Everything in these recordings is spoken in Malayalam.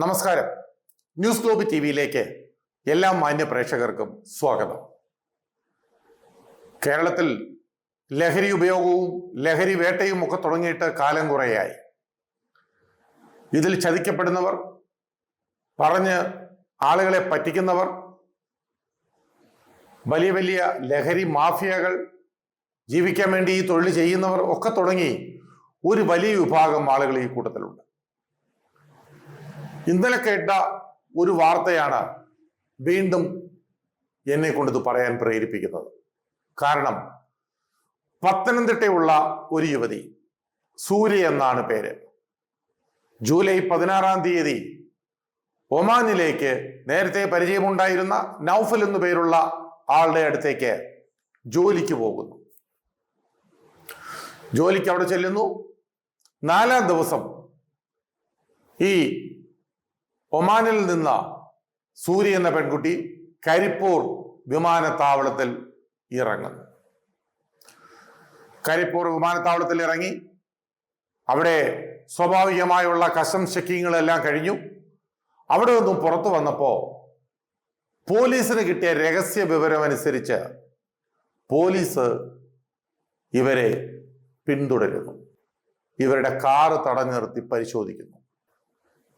നമസ്കാരം. ന്യൂസ് ഗ്ലോബ് ടി വിയിലേക്ക് എല്ലാ മാന്യ പ്രേക്ഷകർക്കും സ്വാഗതം. കേരളത്തിൽ ലഹരി ഉപയോഗവും ലഹരി വേട്ടയും ഒക്കെ തുടങ്ങിയിട്ട് കാലം കുറേയായി. ഇതിൽ ചതിക്കപ്പെടുന്നവർ പറഞ്ഞ് ആളുകളെ പറ്റിക്കുന്നവർ വലിയ വലിയ ലഹരി മാഫിയകൾ ജീവിക്കാൻ വേണ്ടി ഈ തൊഴിൽ ചെയ്യുന്നവർ ഒക്കെ തുടങ്ങി ഒരു വലിയ വിഭാഗം ആളുകൾ ഈ കൂട്ടത്തിലുണ്ട്. ഇന്നലെ കേട്ട ഒരു വാർത്തയാണ് വീണ്ടും എന്നെ കൊണ്ടിത് പറയാൻ പ്രേരിപ്പിക്കുന്നത്. കാരണം പത്തനംതിട്ടയുള്ള ഒരു യുവതി സൂര്യ എന്നാണ് പേര്. ജൂലൈ പതിനാറാം തീയതി ഒമാനിലേക്ക് നേരത്തെ പരിചയമുണ്ടായിരുന്ന നൌഫൽ എന്നു പേരുള്ള ആളുടെ അടുത്തേക്ക് ജോലിക്ക് പോകുന്നു. ജോലിക്ക് അവിടെ ചെല്ലുന്നു. നാലാം ദിവസം ഈ ഒമാനിൽ നിന്ന് സൂര്യ എന്ന പെൺകുട്ടി കരിപ്പൂർ വിമാനത്താവളത്തിൽ ഇറങ്ങുന്നു. കരിപ്പൂർ വിമാനത്താവളത്തിൽ ഇറങ്ങി. അവിടെ സ്വാഭാവികമായുള്ള കസ്റ്റം ചെക്കിങ്ങുകളെല്ലാം കഴിഞ്ഞു. അവിടെ നിന്നും പുറത്തു വന്നപ്പോ പോലീസിന് കിട്ടിയ രഹസ്യ വിവരം അനുസരിച്ച് പോലീസ് ഇവരെ പിന്തുടരുന്നു. ഇവരുടെ കാറ് തടഞ്ഞു നിർത്തി പരിശോധിക്കുന്നു.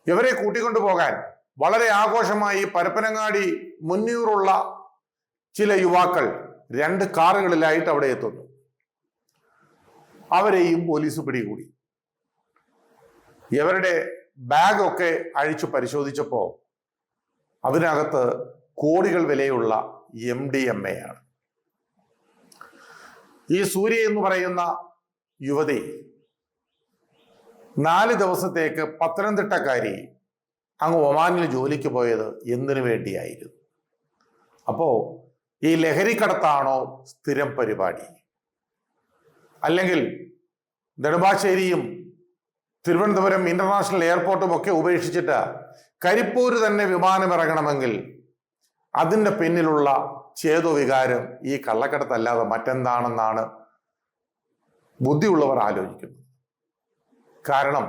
ഇവരെ കൂട്ടിക്കൊണ്ടു പോകാൻ വളരെ ആഘോഷമായി പരപ്പനങ്ങാടി മുന്നൂറുള്ള ചില യുവാക്കൾ രണ്ട് കാറുകളിലായിട്ട് അവിടെ എത്തുന്നു. അവരെയും പോലീസ് പിടികൂടി. ഇവരുടെ ബാഗൊക്കെ അഴിച്ചു പരിശോധിച്ചപ്പോ അതിനകത്ത് കോടികൾ വിലയുള്ള എം ഡി എം എ ആണ്. ഈ സൂര്യ എന്ന് പറയുന്ന യുവതി നാല് ദിവസത്തേക്ക് പത്തനംതിട്ടക്കാരി അങ്ങ് ഒമാനിൽ ജോലിക്ക് പോയത് എന്തിനു വേണ്ടിയായിരുന്നു? അപ്പോ ഈ ലഹരിക്കടത്താണോ സ്ഥിരം പരിപാടി? അല്ലെങ്കിൽ നെടുമ്പാശ്ശേരിയും തിരുവനന്തപുരം ഇന്റർനാഷണൽ എയർപോർട്ടും ഒക്കെ ഉപേക്ഷിച്ചിട്ട് കരിപ്പൂര് തന്നെ വിമാനം ഇറങ്ങണമെങ്കിൽ അതിന്റെ പിന്നിലുള്ള ചേതോവികാരം ഈ കള്ളക്കടത്തല്ലാതെ മറ്റെന്താണെന്നാണ് ബുദ്ധിയുള്ളവർ ആലോചിക്കുന്നത്. കാരണം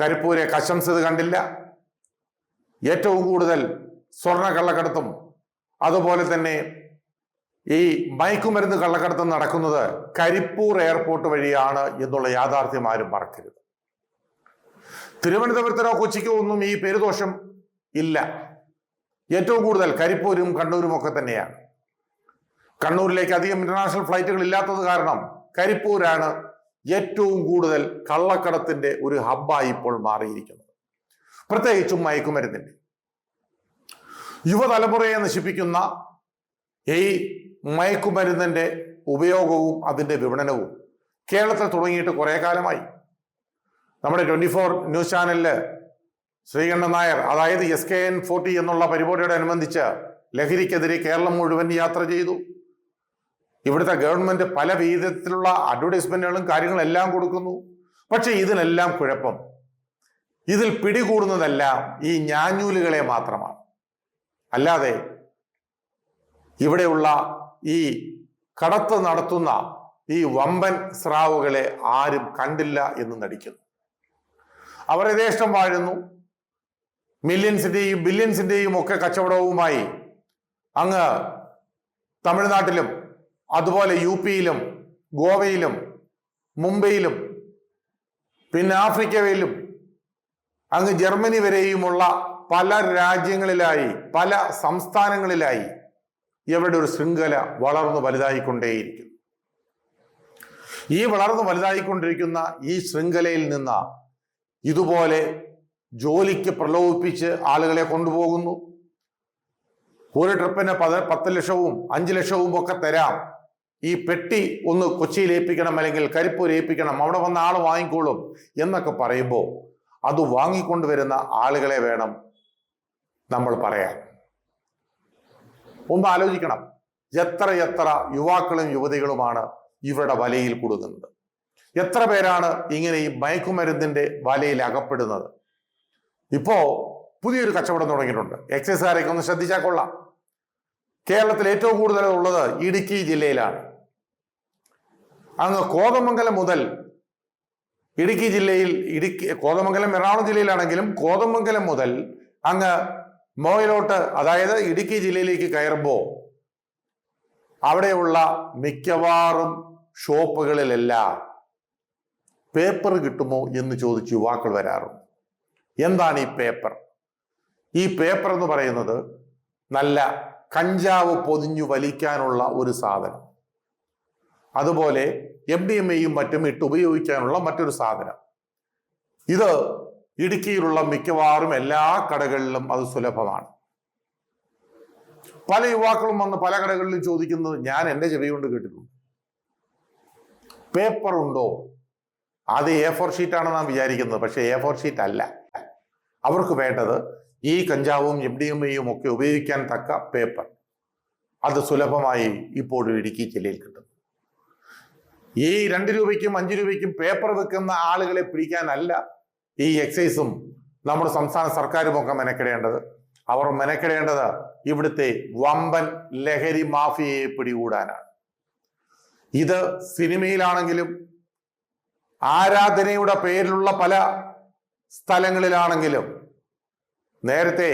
കരിപ്പൂരെ കശംസ് ഇത് കണ്ടില്ല. ഏറ്റവും കൂടുതൽ സ്വർണ കള്ളക്കടത്തും അതുപോലെ തന്നെ ഈ മയക്കുമരുന്ന് കള്ളക്കടത്തും നടക്കുന്നത് കരിപ്പൂർ എയർപോർട്ട് വഴിയാണ് എന്നുള്ള യാഥാർത്ഥ്യം ആരും മറക്കരുത്. തിരുവനന്തപുരത്തിനോ കൊച്ചിക്കോ ഒന്നും ഈ പേരുദോഷം ഇല്ല. ഏറ്റവും കൂടുതൽ കരിപ്പൂരും കണ്ണൂരും ഒക്കെ തന്നെയാണ്. കണ്ണൂരിലേക്ക് അധികം ഇന്റർനാഷണൽ ഫ്ലൈറ്റുകൾ ഇല്ലാത്തത് കാരണം കരിപ്പൂരാണ് ഏറ്റവും കൂടുതൽ കള്ളക്കടത്തിന്റെ ഒരു ഹബ്ബായി ഇപ്പോൾ മാറിയിരിക്കുന്നത്. പ്രത്യേകിച്ചും മയക്കുമരുന്നിന്റെ. യുവതലമുറയെ നശിപ്പിക്കുന്ന ഈ മയക്കുമരുന്നിന്റെ ഉപയോഗവും അതിന്റെ വിപണനവും കേരളത്തിൽ തുടങ്ങിയിട്ട് കുറേ കാലമായി. നമ്മുടെ ട്വന്റി ഫോർ ന്യൂസ് ചാനലിൽ ശ്രീകണ്ഠൻ നായർ അതായത് എസ് കെ എൻ ഫോർട്ടി എന്നുള്ള പരിപാടിയോടനുബന്ധിച്ച് ലഹരിക്കെതിരെ കേരളം മുഴുവൻ യാത്ര ചെയ്തു. ഇവിടുത്തെ ഗവൺമെന്റ് പല വിധത്തിലുള്ള അഡ്വർടൈസ്മെന്റുകളും കാര്യങ്ങളും എല്ലാം കൊടുക്കുന്നു. പക്ഷെ ഇതിനെല്ലാം കുഴപ്പം. ഇതിൽ പിടികൂടുന്നതെല്ലാം ഈ ഞാഞ്ഞൂലുകളെ മാത്രമാണ്. അല്ലാതെ ഇവിടെയുള്ള ഈ കടത്ത് നടത്തുന്ന ഈ വമ്പൻ സ്രാവുകളെ ആരും കണ്ടില്ല എന്ന് നടിക്കുന്നു. അവർ യഥേഷ്ടം വാഴുന്നു. മില്യൻസിന്റെയും ബില്യൻസിന്റെയും ഒക്കെ കച്ചവടവുമായി അങ്ങ് തമിഴ്നാട്ടിലും അതുപോലെ യു പിയിലും ഗോവയിലും മുംബൈയിലും പിന്നെ ആഫ്രിക്കയിലും അങ്ങ് ജർമ്മനി വരെയുമുള്ള പല രാജ്യങ്ങളിലായി പല സംസ്ഥാനങ്ങളിലായി ഇവരുടെ ഒരു ശൃംഖല വളർന്നു വലുതായിക്കൊണ്ടേയിരിക്കും ഈ വളർന്നു വലുതായിക്കൊണ്ടിരിക്കുന്ന ഈ ശൃംഖലയിൽ നിന്ന് ഇതുപോലെ ജോലിക്ക് പ്രലോഭിപ്പിച്ച് ആളുകളെ കൊണ്ടുപോകുന്നു. ഒരു ട്രിപ്പിന് പത പത്ത് ലക്ഷവും അഞ്ച് ലക്ഷവും ഒക്കെ തരാം. ഈ പെട്ടി ഒന്ന് കൊച്ചിയിൽ ഏൽപ്പിക്കണം അല്ലെങ്കിൽ കരിപ്പൂർ ഏൽപ്പിക്കണം. അവിടെ വന്ന ആൾ വാങ്ങിക്കോളും എന്നൊക്കെ പറയുമ്പോൾ അത് വാങ്ങിക്കൊണ്ടുവരുന്ന ആളുകളെ വേണം നമ്മൾ പറയാൻ. ഒന്ന് ആലോചിക്കണം. എത്ര എത്ര യുവാക്കളും യുവതികളുമാണ് ഇവരുടെ വലയിൽ കുടുങ്ങുന്നത്. എത്ര പേരാണ് ഇങ്ങനെ ഈ മയക്കുമരുന്നിന്റെ വലയിൽ അകപ്പെടുന്നത്? ഇപ്പോ പുതിയൊരു കച്ചവടം തുടങ്ങിയിട്ടുണ്ട്. എക്സൈസുകാരൊക്കെ ഒന്ന് ശ്രദ്ധിച്ചാൽ കൊള്ളാം. കേരളത്തിൽ ഏറ്റവും കൂടുതൽ ഉള്ളത് ഇടുക്കി ജില്ലയിലാണ്. അങ്ങ് കോതമംഗലം മുതൽ ഇടുക്കി ജില്ലയിൽ ഇടുക്കി കോതമംഗലം എറണാകുളം ജില്ലയിലാണെങ്കിലും കോതമംഗലം മുതൽ അങ്ങ് മോയിലോട്ട് അതായത് ഇടുക്കി ജില്ലയിലേക്ക് കയറുമ്പോൾ അവിടെയുള്ള മിക്കവാറും ഷോപ്പുകളിലെല്ലാം പേപ്പർ കിട്ടുമോ എന്ന് ചോദിച്ച് യുവാക്കൾ വരാറുണ്ട്. എന്താണ് ഈ പേപ്പർ? ഈ പേപ്പർ എന്ന് പറയുന്നത് നല്ല കഞ്ചാവ് പൊതിഞ്ഞു വലിക്കാനുള്ള ഒരു സാധനം. അതുപോലെ എം ഡി എം എയും മറ്റും ഇട്ട് ഉപയോഗിക്കാനുള്ള മറ്റൊരു സാധനം. ഇത് ഇടുക്കിയിലുള്ള മിക്കവാറും എല്ലാ കടകളിലും അത് സുലഭമാണ്. പല യുവാക്കളും വന്ന് പല കടകളിലും ചോദിക്കുന്നത് ഞാൻ എന്റെ ചെവി കൊണ്ട് കേട്ടിട്ടുണ്ട്. പേപ്പർ ഉണ്ടോ? അത് എ ഫോർ ഷീറ്റ് ആണെന്ന് നാം വിചാരിക്കുന്നത്. പക്ഷേ എ ഫോർ ഷീറ്റ് അല്ല. അവർക്ക് വേണ്ടത് ഈ കഞ്ചാവും എം ഡി എം എയും ഒക്കെ ഉപയോഗിക്കാൻ തക്ക പേപ്പർ. അത് സുലഭമായി ഇപ്പോഴും ഇടുക്കി ജില്ലയിൽ കിട്ടും. ഈ രണ്ട് രൂപയ്ക്കും അഞ്ച് രൂപയ്ക്കും പേപ്പർ വെക്കുന്ന ആളുകളെ പിടിക്കാനല്ല ഈ എക്സൈസും നമ്മുടെ സംസ്ഥാന സർക്കാരും ഒക്കെ മെനക്കെടേണ്ടത്. അവർ മെനക്കെടേണ്ടത് ഇവിടുത്തെ വമ്പൻ ലഹരി മാഫിയയെ പിടികൂടാനാണ്. ഇത് സിനിമയിലാണെങ്കിലും ആരാധനയുടെ പേരിലുള്ള പല സ്ഥലങ്ങളിലാണെങ്കിലും നേരത്തെ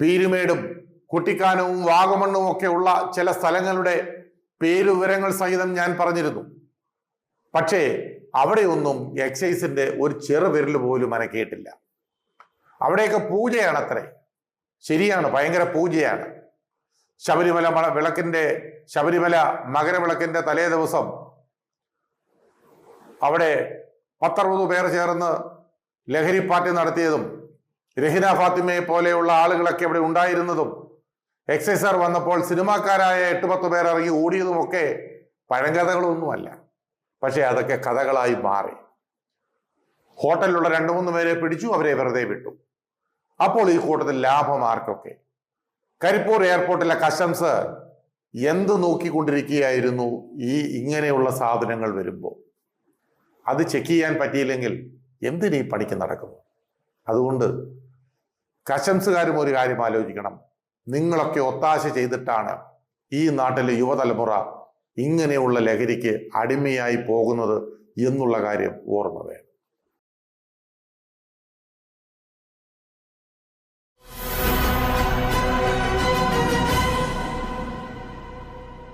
പീരുമേടും കുട്ടിക്കാനവും വാഗമണ്ണും ഒക്കെ ഉള്ള ചില സ്ഥലങ്ങളുടെ പേരുവിവരങ്ങൾ സഹിതം ഞാൻ പറഞ്ഞിരുന്നു. പക്ഷേ അവിടെയൊന്നും എക്സൈസിന്റെ ഒരു ചെറുവിരൽ പോലും അനക്കിയിട്ടില്ല. അവിടെയൊക്കെ പൂജയാണ് പൂജയാണത്രേ. ശരിയാണ് ഭയങ്കര പൂജയാണ്. ശബരിമല മല വിളക്കിന്റെ ശബരിമല മകരവിളക്കിന്റെ തലേ ദിവസം അവിടെ പത്തറുപത് പേർ ചേർന്ന് ലഹരി പാർട്ടി നടത്തിയതും രഹിന ഫാത്തിമയെ പോലെയുള്ള ആളുകളൊക്കെ അവിടെ ഉണ്ടായിരുന്നതും എക്സൈസർ വന്നപ്പോൾ സിനിമാക്കാരായ എട്ട് പത്ത് പേർ ഇറങ്ങി ഓടിയതുമൊക്കെ പഴങ്കഥകളൊന്നുമല്ല. പക്ഷേ അതൊക്കെ കഥകളായി മാറി. ഹോട്ടലിലുള്ള രണ്ടു മൂന്ന് പേരെ പിടിച്ചു അവരെ വെറുതെ വിട്ടു. അപ്പോൾ ഈ കൂട്ടത്തിൽ ലാഭമാർക്കൊക്കെ. കരിപ്പൂർ എയർപോർട്ടിലെ കസ്റ്റംസ് എന്ത് നോക്കിക്കൊണ്ടിരിക്കുകയായിരുന്നു ഈ ഇങ്ങനെയുള്ള സാധനങ്ങൾ വരുമ്പോൾ? അത് ചെക്ക് ചെയ്യാൻ പറ്റിയില്ലെങ്കിൽ എന്തിനീ പണിക്ക് നടക്കുന്നു? അതുകൊണ്ട് കസ്റ്റംസുകാരും ഒരു കാര്യം ആലോചിക്കണം. നിങ്ങളൊക്കെ ഒത്താശ ചെയ്തിട്ടാണ് ഈ നാട്ടിലെ യുവതലമുറ ഇങ്ങനെയുള്ള ലഹരിക്ക് അടിമയായി പോകുന്നത് എന്നുള്ള കാര്യം ഓർമ്മ വേണം.